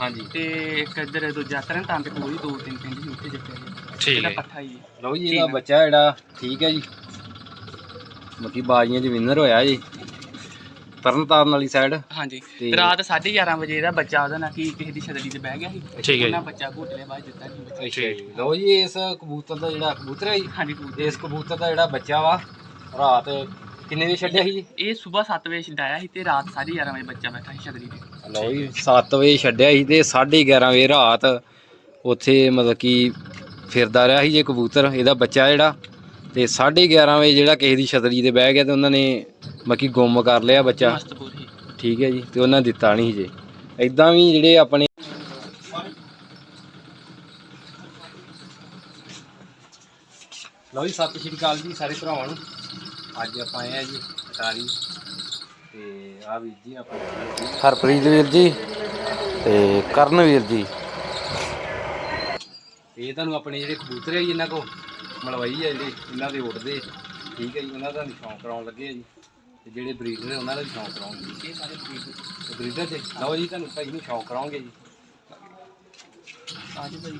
ਹਾਂਜੀ। ਤੇ ਇੱਕ ਇੱਧਰ ਦੂਜਾ ਤਰਨ ਤਾਂ ਤੇ ਕੋਈ ਦੋ ਤਿੰਨ ਪਿੰਡ ਸੀ ਉੱਥੇ ਜਿੱਤਿਆ ਜੀ ਠੀਕ ਹੈ। ਪੱਠਾ ਹੀ ਹੈ। ਲਓ ਜੀ ਠੀਕ ਇਹਦਾ ਆ। ਬੱਚਾ ਜਿਹੜਾ ਠੀਕ ਹੈ ਜੀ। ਮੱਕੀ ਬਾਜੀਆਂ ਚ ਵਿਨਰ ਹੋਇਆ ਜੀ। ਤਰਨਤਾਰਨ ਵਾਲੀ ਸਾਈਡ ਹਾਂਜੀ। ਤੇ- ਤੇ ਰਾਤ 11:30 ਵਜੇ ਇਹਦਾ ਬੱਚਾ ਉਹਦਾ ਨਾ ਕੀ ਕਿਸੇ ਦੀ ਛਤਰੀ ਤੇ ਬਹਿ ਗਿਆ ਸੀ। ਠੀਕ ਹੈ ਜੀ। ਉਹਨਾਂ ਬੱਚਾ ਘੁੱਟ ਲਿਆ ਬਾਅਦ ਦਿੱਤਾ ਨਹੀਂ ਬੱਚਾ। ਅੱਛਾ ਜੀ। ਲਓ ਜੀ ਇਸ ਕਬੂਤਰ ਦਾ ਜਿਹੜਾ ਕਬੂਤਰ ਹੈ ਜੀ। ਹਾਂਜੀ ਕਬੂਤਰ। ਇਸ ਕਬੂਤਰ ਦਾ ਜਿਹੜਾ ਬੱਚਾ ਵਾ ਰਾਤ ਕਿੰਨੇ ਵਜੇ ਛੱਡਿਆ ਸੀ? ਜੀ ਇਹ ਸਵੇਰ 7 ਵਜੇ ਛਡਾਇਆ ਸੀ ਤੇ ਰਾਤ 11:30 ਵਜੇ ਬੱਚਾ ਬੈਠਾ ਸੀ ਛਤਰੀ ਤੇ। ਲਓ ਜੀ 7 ਵਜੇ ਛੱਡਿਆ ਸੀ ਤੇ 11:30 ਵਜੇ ਰਾਤ ਉੱਥੇ ਮਤਲਬ ਕਿ ਫਿਰਦਾ ਰਿਹਾ ਸੀ ਜੇ ਕਬੂਤਰ ਇਹਦਾ ਬੱਚਾ ਜਿਹੜਾ ਤੇ 11:30 ਵਜੇ ਜਿਹੜਾ ਕਿਸੇ ਦੀ ਛਤਰੀ ਤੇ ਬਹਿ ਗਿਆ ਤੇ ਉਹਨਾਂ ਨੇ ਮੱਕੀ ਗੁੰਮ ਕਰ ਲਿਆ ਬੱਚਾ। ਮਸਤਪੁਰ ਠੀਕ ਹੈ ਜੀ ਤੇ ਉਹਨਾਂ ਦਿੱਤਾ ਨਹੀਂ ਜੇ ਇਦਾਂ ਵੀ ਜਿਹੜੇ ਆਪਣੇ ਲਓ ਜੀ ਸਤਿ ਸ਼੍ਰੀ ਅਕਾਲ ਜੀ ਸਾਰੇ ਭਰਾਵਾਂ ਨੂੰ। ਅੱਜ ਆਪਾਂ ਆਏ ਆ ਜੀ ਅਟਾਰੀ। ਤੇ ਆ ਵੀਰ ਜੀ ਆਪਣੇ ਹਰਪ੍ਰੀਤ ਵੀਰ ਜੀ ਤੇ ਕਰਨ ਵੀਰ ਜੀ। ਇਹ ਤੁਹਾਨੂੰ ਆਪਣੇ ਜਿਹੜੇ ਕਬੂਤਰ ਹੈ ਜੀ ਇਹਨਾਂ ਕੋ ਮਲਵਈ ਹੈ ਜਿਹੜੇ ਇਹਨਾਂ ਦੇ ਉੱਡਦੇ। ਠੀਕ ਹੈ ਜੀ ਉਹਨਾਂ ਦਾ ਨਿਸ਼ਾਨ ਕਰਾਉਣ ਲੱਗੇ ਆ ਜੀ। ਤੇ ਜਿਹੜੇ ਬਰੀਡਰ ਨੇ ਉਹਨਾਂ ਦਾ ਵੀ ਸ਼ੌਂਕ ਕਰਾਉਂਗੇ ਇਹ ਸਾਰੇ breed- ਬਰੀਡਰ ਤੇ ਲਓ ਜੀ ਤੁਹਾਨੂੰ ਭਾਈ ਨੂੰ ਸ਼ੌਂਕ ਕਰਾਉਂਗੇ ਜੀ। ਆ ਜੀ ਭਾਈ।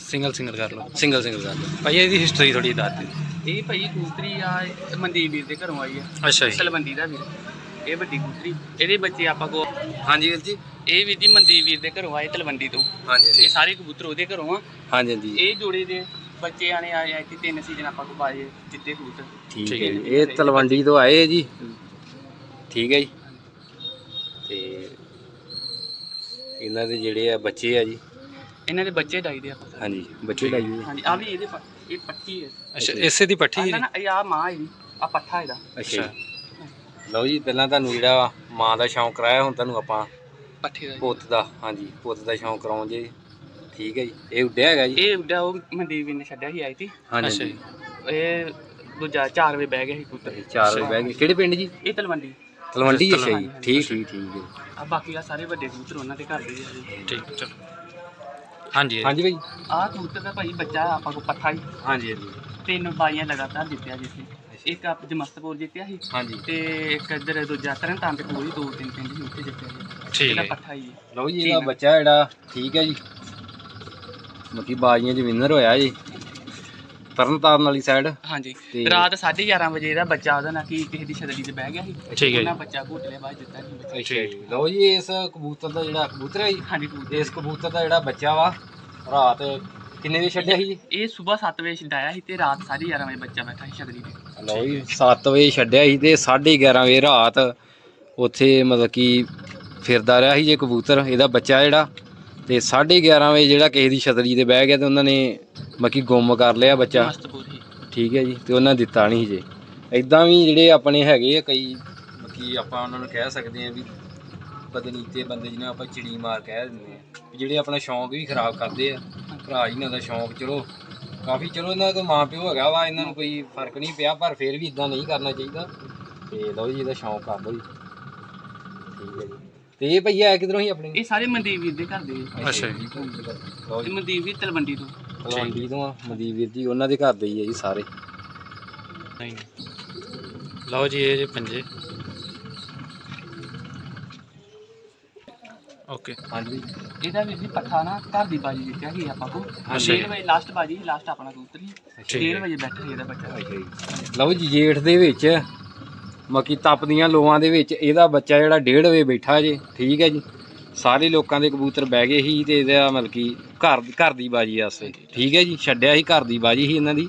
ਸਿੰਗਲ ਸਿੰਗਲ ਕਰ ਲਓ ਸਿੰਗਲ ਸਿੰਗਲ ਕਰ ਲਓ। ਭਾਈ ਇਹਦੀ ਹਿਸਟਰੀ ਥੋੜੀ ਦੱਸ ਦਿਓ। ਇਹ ਭਾਈ ਕਬੂਤਰੀ ਆ ਇਹ ਮਨਦੀਪ ਵੀਰ ਦੇ ਘਰੋਂ ਆਈ ਆ। ਅੱਛਾ ਜੀ। ਤਲਵੰਡੀ ਦਾ ਵੀਰ। ਇਹ ਵੱਡੀ ਕਬੂਤਰੀ ਇਹਦੇ ਬੱਚੇ ਆਪਾਂ ਕੋ ਹਾਂਜੀ ਵੀਰ ਜੀ। ਇਹ ਵੀਰ ਜੀ ਮਨਦੀਪ ਵੀਰ ਦੇ ਘਰੋਂ ਆਏ ਤਲਵੰਡੀ ਤੋਂ। ਹਾਂਜੀ ਇਹ ਸਾਰੇ ਕਬੂਤਰ ਉਹਦੇ ਘਰੋਂ ਆ। ਹਾਂਜੀ ਹਾਂਜੀ। ਇਹ ਜੋੜੇ ਦੇ ਬੱਚੇ ਆਣੇ ਆਏ ਆ ਇੱਥੇ ਤਿੰਨ ਸੀਜ਼ਨ ਆਪਾਂ ਕੋ ਪਾਏ ਜਿੱਤੇ ਕਬੂਤਰ। ਠੀਕ ਹੈ ਹੈ ਜੀ। ਇਹ ਤਲਵੰਡੀ ਤੋਂ ਆਏ ਹੈ ਜੀ। ਠੀਕ ਹੈ ਜੀ। ਤੇ ਇਹਨਾਂ ਦੇ ਜਿਹੜੇ ਆ ਬੱਚੇ ਆ ਜੀ ਇਹਨਾਂ ਦੇ ਬੱਚੇ ਡਾਈਦੇ ਆਪਾਂ। ਸਾਰੇ। ਹਾਂਜੀ ਬੱਚੇ ਲਾਈਏ ਹਾਂਜੀ ਆ ਵੀ ਇਹਦੇ ਪ- ਇਹ ਪੱਟੀ ਹੈ। ਅੱਛਾ ਇਸੇ ਦੀ ਪੱਠੀ ਹੈ ਨਾ ਇਹ ਆ ਮਾਂ ਇਹਦੀ ਆ ਪੱਠਾ ਇਹਦਾ। ਅੱਛਾ। ਜੀ। ਲਓ ਜੀ ਪਹਿਲਾਂ ਤੁਹਾਨੂੰ ਜਿਹੜਾ ਮਾਂ ਦਾ ਸ਼ੌਂਕ ਕਰਾਇਆ ਹੁਣ ਤੁਹਾਨੂੰ ਆਪਾਂ ਪੱਠੇ ਦਾ ਜੀ। ਪੁੱਤ ਦਾ ਹਾਂਜੀ ਪੁੱਤ ਦਾ ਸ਼ੌਂਕ ਕਰਾਉਂ ਜੀ। ਠੀਕ ਹੈ ਜੀ। ਇਹ ਉੱਡਿਆ ਹੈਗਾ ਜੀ? ਇਹ ਉੱਡਾ ਉਹ ਮਨਦੀਪ ਵੀਰ ਨੇ ਛੱਡਿਆ ਸੀ ਆਈ ਸੀ। ਅੱਛਾ ਹਾਂਜੀ। ਜੀ। ਇਹ ਦੂਜਾ 4 ਵਜੇ ਬਹਿ ਗਿਆ ਸੀ ਕਬੂਤਰ ਚਾਰ ਵਜੇ ਬਹਿ ਗਏ ਕਿਹੜੇ ਪਿੰਡ ਜੀ? ਇਹ ਤਲਵੰਡੀ। ਤਲਵੰਡੀ ਅੱਛਾ ਜੀ। ਠੀਕ ਠੀਕ ਠੀਕ ਹੈ। ਆ ਬਾਕੀ ਆ ਸਾਰੇ ਵੱਡੇ ਕਬੂਤਰ ਉਹਨਾਂ ਦੇ ਘਰ ਦੇ ਆ ਜੀ। ਠੀਕ ਚਲੋ। ਹਾਂਜੀ ਹਾਂਜੀ। ਭਾਈ। ਆ ਕਬੂਤਰ ਦਾ ਭਾਈ ਬੱਚਾ ਆਪਾਂ ਕੋ ਪੱਠਾ ਹੀ ਹਾਂਜੀ ਹਾਂਜੀ। ਤਿੰਨ ਬਾਈਆਂ ਲਗਾਤਾਰ ਜਿੱਤਿਆ ਜਿੱਥੇ ਇੱਕ ਆਪ ਜਮਸਤਪੁਰ ਜਿੱਤਿਆ ਸੀ ਹਾਂਜੀ। ਤੇ ਇੱਕ ਇੱਧਰ ਦੂਜਾ ਤਰਨ ਤਾਂ ਤੇ ਕੋਈ ਦੋ ਤਿੰਨ ਪਿੰਡ ਸੀ ਉੱਥੇ ਜਿੱਤਿਆ ਜੀ। ਠੀਕ ਇਹਦਾ ਹੈ। ਪੱਠਾ ਹੀ ਹੈ। ਲਓ ਜੀ ਠੀਕ ਇਹਦਾ ਆ। ਬੱਚਾ ਜਿਹੜਾ ਠੀਕ ਹੈ ਜੀ। ਮੱਕੀ ਬਾਜੀਆਂ ਚ ਵਿਨਰ ਹੋਇਆ ਜੀ। ਤਰਨਤਾਰਨ ਵਾਲੀ ਸਾਈਡ ਹਾਂਜੀ। ਤੇ- ਰਾਤ 11:30 ਵਜੇ ਇਹਦਾ ਬੱਚਾ ਉਹਦਾ ਨਾ ਕੀ ਕਿਸੇ ਦੀ ਛਤਰੀ ਤੇ ਬਹਿ ਗਿਆ ਸੀ। ਠੀਕ ਹੈ ਜੀ। ਉਹਨਾਂ ਬੱਚਾ ਘੁੱਟ ਲਿਆ ਬਾਅਦ ਦਿੱਤਾ ਨਹੀਂ ਬੱਚਾ ਅੱਛਾ ਜੀ। ਲਓ ਜੀ ਇਸ ਕਬੂਤਰ ਦਾ ਜਿਹੜਾ ਕਬੂਤਰ ਹੈ ਜੀ ਹਾਂਜੀ ਕਬੂਤਰ। ਇਸ ਕਬੂਤਰ ਦਾ ਜਿਹੜਾ ਬੱਚਾ ਵਾ ਰਾਤ ਕਿੰਨੇ ਵਜੇ ਛੱਡਿਆ ਸੀ? ਜੀ ਇਹ ਸਵੇਰ 7 ਵਜੇ ਛਡਾਇਆ ਸੀ ਤੇ ਰਾਤ 11:30 ਵਜੇ ਬੱਚਾ ਬੈਠਾ ਸੀ ਛਤਰੀ ਤੇ ਲਓ ਜੀ 7 ਵਜੇ ਛੱਡਿਆ ਸੀ ਤੇ 11:30 ਵਜੇ ਰਾਤ ਉੱਥੇ ਮਤਲਬ ਕਿ ਫਿਰਦਾ ਰਿਹਾ ਸੀ ਜੇ ਕਬੂਤਰ ਇਹਦਾ ਬੱਚਾ ਜਿਹੜਾ। ਤੇ 11:30 ਵਜੇ ਜਿਹੜਾ ਕਿਸੇ ਦੀ ਛਤਰੀ ਤੇ ਬਹਿ ਗਿਆ ਤੇ ਉਹਨਾਂ ਨੇ ਮੱਕੀ ਗੁੰਮ ਕਰ ਲਿਆ ਬੱਚਾ। ਠੀਕ ਹੈ ਜੀ ਤੇ ਉਹਨਾਂ ਦਿੱਤਾ ਨਹੀਂ ਜੇ ਇਦਾਂ ਵੀ ਜਿਹੜੇ ਆਪਣੇ ਹੈਗੇ ਆ ਕਈ ਬਾਕੀ ਆਪਾਂ ਉਹਨਾਂ ਨੂੰ ਕਹਿ ਸਕਦੇ ਆ ਵੀ ਬਦਨੀਤੇ ਬੰਦੇ ਜਿਹਨਾਂ ਆਪਾਂ ਚਿੜੀ ਮਾਰ ਕਹਿ ਦਿੰਦੇ ਆ ਜਿਹੜੇ ਆਪਣਾ ਸ਼ੌਂਕ ਵੀ ਖਰਾਬ ਕਰਦੇ ਆ ਭਰਾ ਇਹਨਾਂ ਦਾ ਸ਼ੌਂਕ ਚਲੋ ਕਾਫੀ ਚਲੋ ਇਹਨਾਂ ਦਾ ਮਾਂ ਪਿਓ ਹੈਗਾ ਵਾ ਇਹਨਾਂ ਨੂੰ ਕੋਈ ਫ਼ਰਕ ਨਹੀਂ ਪਿਆ ਪਰ ਫਿਰ ਵੀ ਇਦਾਂ ਨਹੀਂ ਕਰਨਾ ਚਾਹੀਦਾ। ਤੇ ਲਓ ਜੀ ਇਹਦਾ ਸ਼ੌਂਕ ਕਰ ਲਓ ਜੀ ਠੀਕ ਹੈ ਜੀ। ਤੇ ਇਹ ਭਈਆ ਕਿਧਰੋਂ ਹੀ ਆਪਣੇ? ਇਹ ਸਾਰੇ ਮਨਦੀਪ ਵੀਰ ਦੇ ਘਰ ਦੇ। ਅੱਛਾ ਜੀ। ਲਓ ਇਹ ਜੀ। ਮਨਦੀਪ ਵੀਰ ਤਲਵੰਡੀ ਤੋਂ। ਤਲਵੰਡੀ ਤੋਂ ਆ। ਮਨਦੀਪ ਵੀਰ ਜੀ ਉਹਨਾਂ ਦੇ ਘਰ ਦੇ ਹੀ ਆ ਜੀ ਸਾਰੇ। ਨਹੀਂ। ਲਓ ਜੀ ਇਹ ਜੇ ਪੰਜੇ। ਓਕੇ। ਹਾਂਜੀ। ਇਹਦਾ ਵੀਰ ਜੀ ਪੱਠਾ ਨਾ ਘਰ ਦੀ ਬਾਜੀ ਜਿੱਤਿਆ ਸੀ ਆਪਾਂ ਕੋ ਅੱਛਾ ਜੀ। 1:30 ਵਜੇ ਲਾਸਟ ਬਾਜੀ ਲਾਸਟ ਆਪਣਾ ਕਬੂਤਰ ਸੀ। ਠੀਕ 1:30 ਹੈ। ਵਜੇ ਬੈਠਾ ਸੀ ਇਹਦਾ ਬੱਚਾ। ਲਓ ਜੀ ਜੇਠ ਦੇ ਵਿੱਚ ਮੱਕੀ ਤਪਦੀਆਂ ਲੋਆਂ ਦੇ ਵਿੱਚ ਇਹਦਾ ਬੱਚਾ ਜਿਹੜਾ 1:30 ਵਜੇ ਬੈਠਾ ਜੇ ਠੀਕ ਹੈ ਜੀ। ਸਾਰੇ ਲੋਕਾਂ ਦੇ ਕਬੂਤਰ ਬਹਿ ਗਏ ਸੀ ਤੇ ਇਹਦਾ ਮਤਲਬ ਕਿ ਘਰ ਘਰ ਦੀ ਬਾਜੀ ਆਸੇ ਠੀਕ ਹੈ ਜੀ। ਛੱਡਿਆ ਸੀ ਘਰ ਦੀ ਬਾਜੀ ਸੀ ਇਹਨਾਂ ਦੀ।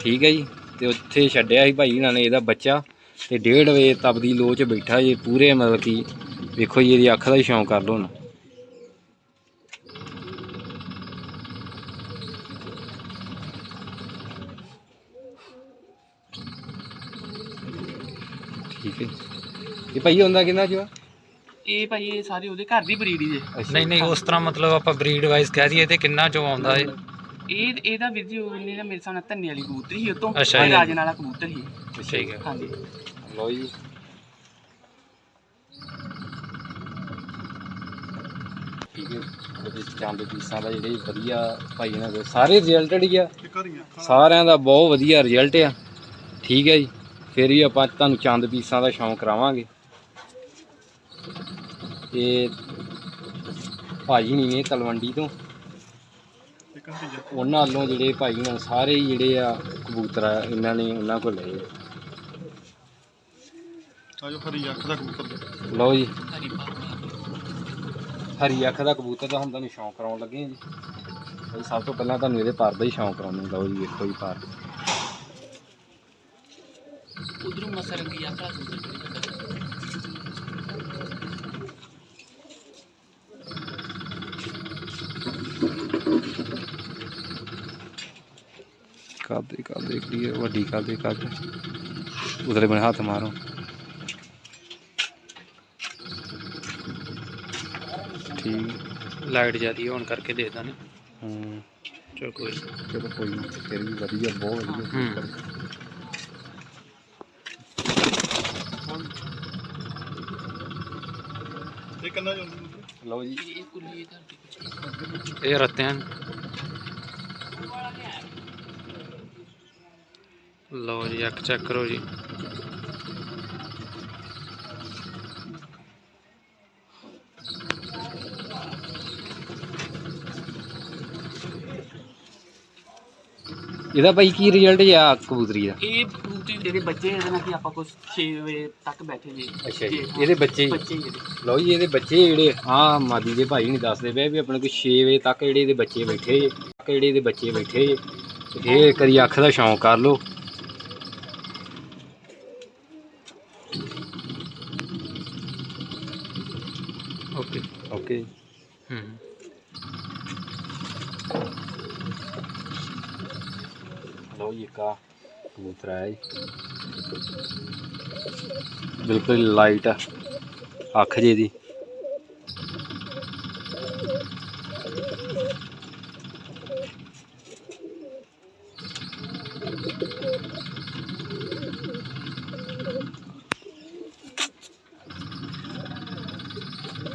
ਠੀਕ ਹੈ ਜੀ। ਤੇ ਉੱਥੇ ਛੱਡਿਆ ਸੀ ਭਾਈ ਇਹਨਾਂ ਨੇ ਇਹਦਾ ਬੱਚਾ ਤੇ 1:30 ਵਜੇ ਤਪਦੀ ਲੋ 'ਚ ਬੈਠਾ ਜੇ ਪੂਰੇ ਮਤਲਬ ਕਿ ਵੇਖੋ ਜੀ ਇਹਦੀ ਅੱਖ ਦਾ ਹੀ ਸ਼ੌਂਕ ਕਰ ਲਓ ਹੁਣ। ਠੀਕ ਹੈ। ਇਹ ਭਾਈ ਹੁੰਦਾ ਕਿੰਨਾ ਜੋ ਇਹ ਭਾਈ ਇਹ ਸਾਰੇ ਉਹਦੇ ਘਰ ਦੀ ਬਰੀਡ ਹੀ ਜੇ। ਨਹੀਂ ਨਹੀਂ ਉਸ ਤਰ੍ਹਾਂ ਮਤਲਬ ਆਪਾਂ ਬਰੀਡ ਵਾਈਜ਼ ਕਹਿ ਦਈਏ ਤੇ ਕਿੰਨਾ ਚੋਂ ਆਉਂਦਾ ਇਹ? ਇਹ ਇਹਦਾ ਵੀਰ ਜੀ ਉਹਨੇ ਨਾ ਮੇਰੇ ਸਾਹਮਣੇ ਧੰਨੇ ਵਾਲੀ ਕਬੂਤਰੀ ਸੀ ਉਤੋਂ। ਅੱਛਾ ਜੀ। ਰਾਜਨ ਵਾਲਾ ਕਬੂਤਰ ਸੀ। ਠੀਕ ਹੈ। ਹਾਂਜੀ। ਲਓ ਜੀ। ਠੀਕ ਹੈ। ਉਹਦੇ ਚੰਦ ਪੀਸਾਂ ਦਾ ਜਿਹੜੇ ਵਧੀਆ ਭਾਈ ਇਹਨਾਂ ਦੇ ਸਾਰੇ ਰਿਜ਼ਲਟਡ ਹੀ ਆ ਸਾਰਿਆਂ ਦਾ ਬਹੁਤ ਵਧੀਆ ਰਿਜ਼ਲਟ ਆ। ਠੀਕ ਹੈ ਜੀ। ਫਿਰ ਵੀ ਆਪਾਂ ਤੁਹਾਨੂੰ ਚੰਦ ਪੀਸਾਂ ਦਾ ਸ਼ੌਂਕ ਕਰਾਵਾਂਗੇ। ਤੇ ਭਾਜੀ ਨਹੀਂ ਨੇ ਤਲਵੰਡੀ ਤੋਂ। ਉਹਨਾਂ ਵੱਲੋਂ ਜਿਹੜੇ ਭਾਈ ਨਾਲ ਸਾਰੇ ਹੀ ਜਿਹੜੇ ਆ ਕਬੂਤਰ ਆ ਇਹਨਾਂ ਨੇ ਉਹਨਾਂ ਕੋਲ ਲਏ। ਆ। ਆਜੋ ਹਰੀ ਅੱਖ ਦਾ ਕਬੂਤਰ ਲਓ ਜੀ। ਹਰੀ ਅੱਖ ਦਾ ਕਬੂਤਰ ਦਾ ਹੁਣ ਤੁਹਾਨੂੰ ਸ਼ੌਂਕ ਕਰਾਉਣ ਲੱਗੇ ਜੀ। ਭਾਈ ਸਭ ਤੋਂ ਪਹਿਲਾਂ ਤੁਹਾਨੂੰ ਇਹਦੇ ਪਰ ਦਾ ਹੀ ਸ਼ੌਂਕ ਕਰਾਉਣੇ ਲਓ ਜੀ ਵੇਖੋ ਜੀ ਪਰ। ਉਧਰੋਂ ਮਸਰੰਗੀ ਆਕੜਾ ਸੁਣਦੇ ਕਾਦੇ ਕਾਦੇ ਕਲੀਅਰ ਵੱਡੀ ਕਾਦੇ ਕਾਦੇ ਉਧਰੇ ਬਣੇ ਹੱਥ ਮਾਰੋ ਠੀਕ ਲਾਈਟ ਜਿਆਦੀ ਹੋਣ ਕਰਕੇ ਦੇਖਦਾ ਨਹੀਂ ਹੂੰ ਚਲੋ ਕੋਈ ਨੀ। ਚਲੋ ਕੋਈ ਨਹੀਂ ਫਿਰ ਵੀ ਵਧੀਆ ਬਹੁਤ ਵਧੀਆ ਹੂੰ। ਇਹ ਕੰਨਾ ਜਾਂਦੀ ਲਓ ਜੀ। ਇਹ ਕੁੱਲੀ ਧਰਤੀ ਇਹ ਰੱਤਿਆਂ ਲਓ ਜੀ ਅੱਖ ਚੈੱਕ ਕਰੋ ਜੀ। ਇਹਦਾ ਭਾਈ ਕੀ ਰਿਜ਼ਲਟ ਆ ਕਬੂਤਰੀ ਦਾ? ਇਹ ਬੂਟੀ ਜਿਹੜੇ ਬੱਚੇ ਇਹਦੇ ਨਾਲ ਕਿ ਆਪਾਂ ਕੁਝ 6 ਵਜੇ ਤੱਕ ਬੈਠੇ ਜੀ। ਅੱਛਾ ਜੀ ਇਹਦੇ ਬੱਚੇ ਹੀ? ਬੱਚੇ ਹੀ ਇਹਦੇ। ਲਓ ਜੀ ਇਹਦੇ ਬੱਚੇ ਜਿਹੜੇ ਆ ਮਾਦੀ ਦੇ ਭਾਈ ਨਹੀਂ ਦੱਸਦੇ ਪਏ ਵੀ ਆਪਣੇ ਕੋਲ 6 ਵਜੇ ਤੱਕ ਜਿਹੜੇ ਇਹਦੇ ਬੱਚੇ ਬੈਠੇ ਜੇ ਤੱਕ ਜਿਹੜੇ ਇਹਦੇ ਬੱਚੇ ਬੈਠੇ ਜੇ। ਤੇ ਇਹ ਕਰੀ ਅੱਖ ਦਾ ਸ਼ੌਂਕ ਕਰ ਲਓ। ਓਕੇ ਓਕੇ ਹੂੰ। ਲਓ ਜੀ ਕਬੂਤਰ ਹੈ ਜੀ ਬਿਲਕੁਲ ਲਾਈਟ ਅੱਖ ਜੇ ਦੀ।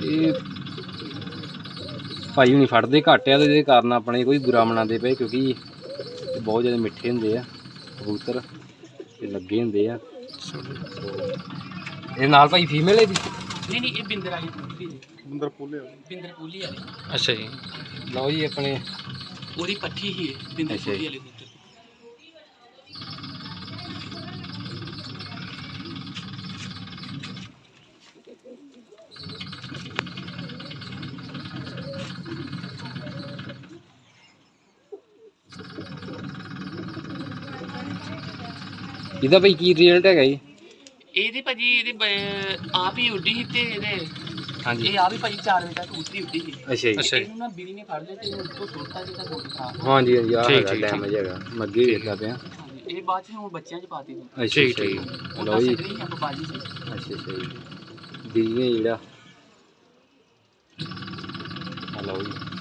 ਇਹ ਭਾਈ ਹੁਣੀ ਫੜਦੇ ਘੱਟ ਆ ਇਹਦੇ ਕਾਰਨ ਆਪਣੇ ਕੋਈ ਬੁਰਾ ਮਨਾਉਂਦੇ ਪਏ, ਕਿਉਂਕਿ ਬਹੁਤ ਜ਼ਿਆਦਾ ਮਿੱਠੇ ਹੁੰਦੇ ਆ ਕਬੂਤਰ ਤੇ ਲੱਗੇ ਹੁੰਦੇ ਆ। ਇਹ ਨਾਲ ਭਾਈ ਫੀਮੇਲ ਹੈ ਦੀ ਨਹੀਂ ਨਹੀਂ ਇਹ ਬਿੰਦਰ ਵਾਲੀ ਬੂਟੀ ਜੀ ਬੰਦਰ ਪੋਲੇ ਆ ਬਿੰਦਰ ਪੂਲੀ ਵਾਲੀ। ਅੱਛਾ ਜੀ। ਲਓ ਜੀ ਆਪਣੇ ਉਹਦੀ ਪੱਠੀ ਹੀ ਹੈ ਬਿੰਦਰ। ਪੂਲੀ ਵਾਲੀ ਇਹਦਾ ਭਾਈ ਕੀ ਰਿਜ਼ਲਟ ਹੈਗਾ ਜੀ? ਇਹਦੀ ਭਾਜੀ ਇਹਦੀ ਬ- ਆਪ ਹੀ ਉੱਡੀ ਸੀ ਤੇ ਇਹਦੇ। ਹਾਂਜੀ। ਇਹ ਆਪ ਹੀ ਭਾਜੀ 4 ਵਜੇ ਤੱਕ ਉੱਤਰੀ ਉੱਡੀ ਸੀ। ਅੱਛਾ ਜੀ। ਅੱਛਾ ਜੀ ਇਹਨੂੰ ਨਾ ਬਿਰੀ ਨੇ ਫੜ ਲਿਆ ਤੇ ਇਹਨੂੰ ਉੱਤੋਂ ਸੁੱਟਤਾ ਜਿਹਦਾ ਗੋਲ ਖਰਾਬ ਹਾਂਜੀ ਹਾਂਜੀ ਆ ਠੀਕ, ਹੈਗਾ ਠੀਕ, ਡੈਮੇਜ ਹੈਗਾ। ਮੈਂ ਅੱਗੇ ਵੇਖਦਾ ਪਿਆ। ਹਾਂਜੀ, ਇਹ ਬਾਅਦ ਚ ਹੁਣ ਬੱਚਿਆਂ ਚ ਪਾਤੀ ਸੀ। ਅੱਛਾ ਠੀਕ, ਅੱਛਾ ਜੀ। ਉਹ ਲਓ ਤਾਂ ਜੀ। ਸਕਰੀ ਆਪਾਂ ਬਾਜੀ ਸੀ। ਅੱਛਾ ਅੱਛਾ ਜੀ ਬੀਜ ਨੇ ਜਿਹੜਾ। ਆ ਲਓ ਜੀ।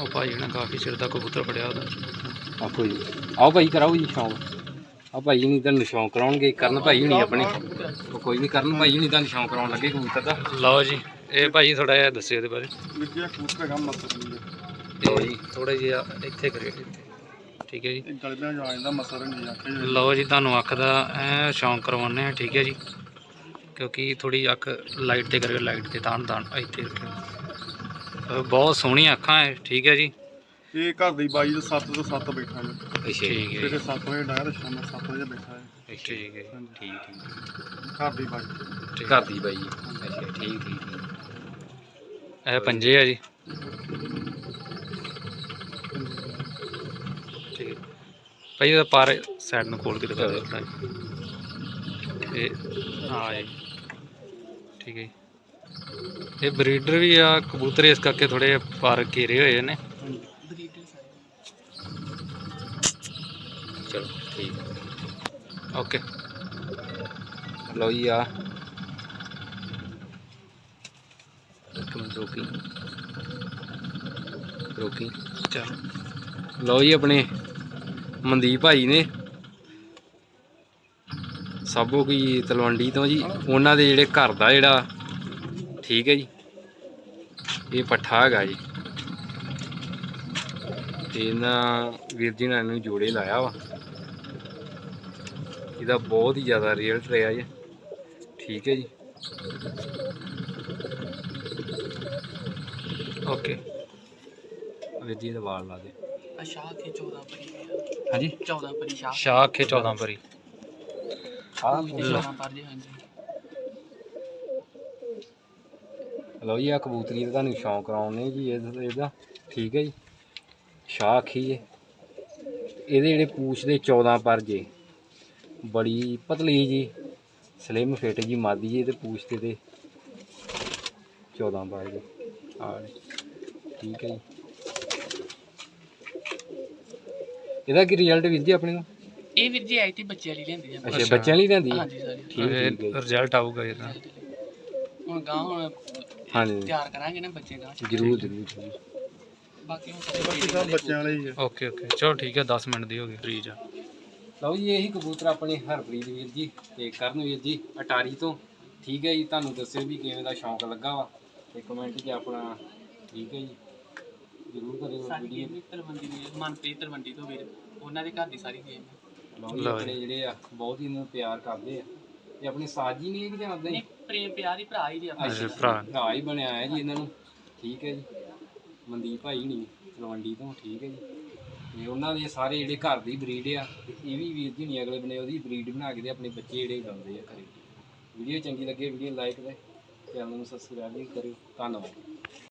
ਉਹ ਭਾਈ ਨੇ ਕਾਫੀ ਚਿਰ ਦਾ ਕਬੂਤਰ ਫੜਿਆ ਉਹਦਾ। ਆਪੋ ਜੀ। ਆਓ ਭਾਈ ਕਰਾਓ ਜੀ ਸ਼ੌਂਕ। ਆ ਭਾਈ ਨਹੀਂ ਤੁਹਾਨੂੰ ਸ਼ੌਂਕ ਕਰਾਉਣਗੇ ਕਰਨ ਭਾਈ ਹੁਣੀ ਆਪਣੇ। ਉਹ ਕੋਈ ਨਹੀਂ ਕਰਨ ਭਾਈ ਹੁਣੀ ਤੁਹਾਨੂੰ ਸ਼ੌਂਕ ਕਰਾਉਣ ਲੱਗੇ ਕਬੂਤਰ ਦਾ ਲਓ ਜੀ ਇਹ ਭਾਈ ਥੋੜਾ ਜਿਹਾ ਦੱਸਿਓ ਇਹਦੇ ਬਾਰੇ। ਵਿੱਚਿਆ ਕਬੂਤਰ ਮਸਰ ਜੀ ਲਓ ਜੀ ਥੋੜਾ ਜਿਹਾ ਇੱਥੇ ਕਰਿਓ। ਇੱਥੇ ਠੀਕ ਹੈ ਜੀ। ਗਲਬਿਆਂ ਆ ਜਾਂਦਾ ਮਸਰ ਅੱਖ ਜੀ ਲਓ ਜੀ ਤੁਹਾਨੂੰ ਅੱਖ ਦਾ ਐ ਸ਼ੌਂਕ ਕਰਵਾਉਂਦੇ ਆ ਠੀਕ ਹੈ ਜੀ। ਕਿਉਂਕਿ ਥੋੜੀ ਅੱਖ ਲਾਈਟ ਤੇ ਕਰਕੇ ਲਾਈਟ ਤੇ ਤਾਣ ਤਾਣ ਇੱਥੇ ਰੱਖਿਓ ਬਹੁਤ ਸੋਹਣੀਆਂ ਅੱਖਾਂ ਹੈ ਠੀਕ ਹੈ ਜੀ। ਇਹ ਘਰ ਦੀ ਬਾਈ ਦੇ 7 ਤੋਂ 7 ਬੈਠਾ ਜੀ। ਅੱਛਾ ਠੀਕ ਹੈ ਸਵੇਰੇ ਜੀ। 7 ਵਜੇ ਡਾਇਆ ਤੇ ਸ਼ਾਮ 7 ਵਜੇ ਬੈਠਾ ਹੈ ਠੀਕ ਹੈ ਜੀ, ਠੀਕ ਠੀਕ। ਘਰ ਦੀ ਬਾਈ। ਠੀਕ। ਘਰ ਦੀ ਬਾਈ ਅੱਛਾ ਠੀਕ ਠੀਕ ਠੀਕ। ਇਹ ਪੰਜੇ ਆ ਜੀ। ਠੀਕ। ਭਾਈ ਇਹਦਾ ਪਰ ਸਾਈਡ ਨੂੰ ਖੋਲ ਕੇ ਦਿਖਾ ਦਿਓ ਜਿਹਾ। ਇਹ ਆ ਜੀ। ਠੀਕ ਹੈ ਜੀ। ਇਹ ਬਰੀਡਰ ਵੀ ਆ ਕਬੂਤਰ ਇਸ ਕਰਕੇ ਥੋੜੇ ਪਰ ਘੇਰੇ ਹੋਏ ਨੇ। ਚਲੋ ਠੀਕ ਓਕੇ ਲਓ ਜੀ ਆ। ਰੋਕੀ। ਰੋਕੀ। ਚਲ। ਲਓ ਜੀ ਆਪਣੇ ਮਨਦੀਪ ਭਾਈ ਨੇ। ਸਾਬੋ ਕੀ ਤਲਵੰਡੀ ਤੋਂ ਜੀ। ਉਹਨਾਂ ਦੇ ਜਿਹੜੇ ਘਰ ਦਾ ਜਿਹੜਾ ਠੀਕ ਹੈ ਜੀ। ਇਹ ਪੱਠਾ ਹੈਗਾ ਜੀ। ਤੇ ਇਹਨਾਂ ਵੀਰ ਜੀ ਨੇ ਇਹਨੂੰ ਜੋੜੇ ਲਾਇਆ ਵਾ। ਇਹਦਾ ਬਹੁਤ ਹੀ ਜ਼ਿਆਦਾ ਰਿਜ਼ਲਟ ਰਿਹਾ ਜੀ। ਠੀਕ ਹੈ ਜੀ। ਓਕੇ ਵੀਰ ਜੀ ਦਾ ਵਾਲ ਲਾ ਦੇ ਅਸ਼ਾ ਕੇ 14 ਪਰੀ ਹਾਂਜੀ। 14 ਪਰੀ ਸ਼ਾਹ। ਸ਼ਾਹ ਅੱਖੇ 14 ਭਰੀ ਆਹ 14 ਪਰ ਜੀ ਹਾਂਜੀ। ਲਓ ਜੀ ਆ ਕਬੂਤਰੀ ਦਾ ਤੁਹਾਨੂੰ ਸ਼ੌਂਕ ਕਰਾਉਣੇ ਜੀ ਇਹਦਾ ਇਹਦਾ ਠੀਕ ਹੈ ਜੀ। ਸ਼ਾਹ ਅੱਖੀ ਜੇ ਇਹਦੇ ਜਿਹੜੇ ਪੂਛ ਦੇ 14 ਪਰ ਜੇ। ਬੜੀ ਪਤਲੀ ਜੀ ਸਲਿਮ ਫਿਟ ਜੀ ਮਾਦੀ ਜੀ ਤੇ ਪੂਛ ਤੇ ਤੇ 14 ਪਰ ਜੇ। ਆ ਠੀਕ ਹੈ ਜੀ। ਇਹਦਾ ਕੀ ਰਿਜ਼ਲਟ ਵੀਰ ਜੀ ਆਪਣੇ ਕੋਲ? ਇਹ ਵੀਰ ਜੀ ਆਈ ਤੀ ਬੱਚੇ ਵਾਲੀ ਲੈਂਦੀ ਜੀ ਅੱਛਾ ਬੱਚਿਆਂ ਲਈ ਹੈ ਹਾਂਜੀ ਸਰ। ਰਿਜ਼ਲਟ ਆਊਗਾ ਇਹਦਾ। ਹੁਣ ਗਾਂ ਹੁਣ ਹਾਂਜੀ। ਤਿਆਰ ਕਰਾਂਗੇ ਨਾ ਬੱਚੇ ਗਾਂ ਜਰੂਰ ਜਰੂਰ ਬਾਕੀ ਹੁਣ ਸਾਰੇ ਬਾਕੀ ਸਭ ਬੱਚਿਆਂ ਵਾਲੇ ਹੀ ਆ। Okay okay. ਚਲੋ ਠੀਕ ਹੈ 10 ਮਿੰਟ ਦੀ ਹੋ ਗਈ ਫ੍ਰੀ ਜਾ ਲਓ ਜੀ ਇਹੀ ਕਬੂਤਰ ਆਪਣੇ ਹਰਪ੍ਰੀਤ ਵੀਰ ਜੀ ਤੇ ਕਰਨ ਵੀਰ ਜੀ ਅਟਾਰੀ ਤੋਂ। ਠੀਕ ਹੈ ਜੀ ਤੁਹਾਨੂੰ ਦੱਸਿਓ ਵੀ ਕਿਵੇਂ ਦਾ ਸ਼ੌਂਕ ਲੱਗਾ ਵਾ। ਤੇ ਕਮੈਂਟ 'ਚ ਆਪਣਾ ਠੀਕ ਹੈ ਜੀ। ਜ਼ਰੂਰ ਕਰਿਓ ਸਾਡੀ ਵੀਡੀਓ ਗੇਮ ਤਲਵੰਡੀ ਦੀ ਮਨਪ੍ਰੀਤ ਤਲਵੰਡੀ ਤੋਂ ਵੀਰ। ਉਹਨਾਂ ਦੇ ਘਰ ਦੀ ਸਾਰੀ ਗੇਮ ਲਓ ਜੀ ਲਓ ਆਪਣੇ ਜਿਹੜੇ ਆ ਬਹੁਤ ਹੀ ਇਹਨਾਂ ਨੂੰ ਪਿਆਰ ਕਰਦੇ ਆ। ਤੇ ਆਪਣੀ ਸਾਜੀ ਨਹੀਂ ਕਿ ਜਾਂਦੇ ਨਹੀਂ ਪ੍ਰੇਮ ਪਿਆਰ ਹੀ ਭਰਾ ਹੀ ਜੀ ਆਪਣੇ। ਅੱਛਾ ਭਰਾ। ਭਰਾ ਹੀ ਬਣਿਆ ਹੈ ਜੀ ਇਹਨਾਂ ਨੂੰ। ਠੀਕ ਹੈ ਜੀ। ਮਨਦੀਪ ਭਾਈ ਨਹੀਂ ਤਲਵੰਡੀ ਤੋਂ ਠੀਕ ਹੈ ਜੀ। ਤੇ ਉਹਨਾਂ ਦੇ ਸਾਰੇ ਜਿਹੜੇ ਘਰ ਦੀ ਬਰੀਡ ਆ ਤੇ ਇਹ ਵੀ ਵੀਰ ਜੀ ਨਹੀਂ ਅਗਲੇ ਬਨੇ ਉਹਦੀ ਬਰੀਡ ਬਣਾ ਕੇ ਤੇ ਆਪਣੇ ਬੱਚੇ ਜਿਹੜੇ ਉਡਾਉਂਦੇ ਆ ਘਰੇ। ਵੀਡੀਓ ਚੰਗੀ ਲੱਗੇ ਵੀਡੀਓ ਲਾਈਕ ਤੇ ਚੈਨਲ ਨੂੰ ਸਬਸਕ੍ਰਾਈਬ ਵੀ ਕਰਿਓ। ਧੰਨਵਾਦ।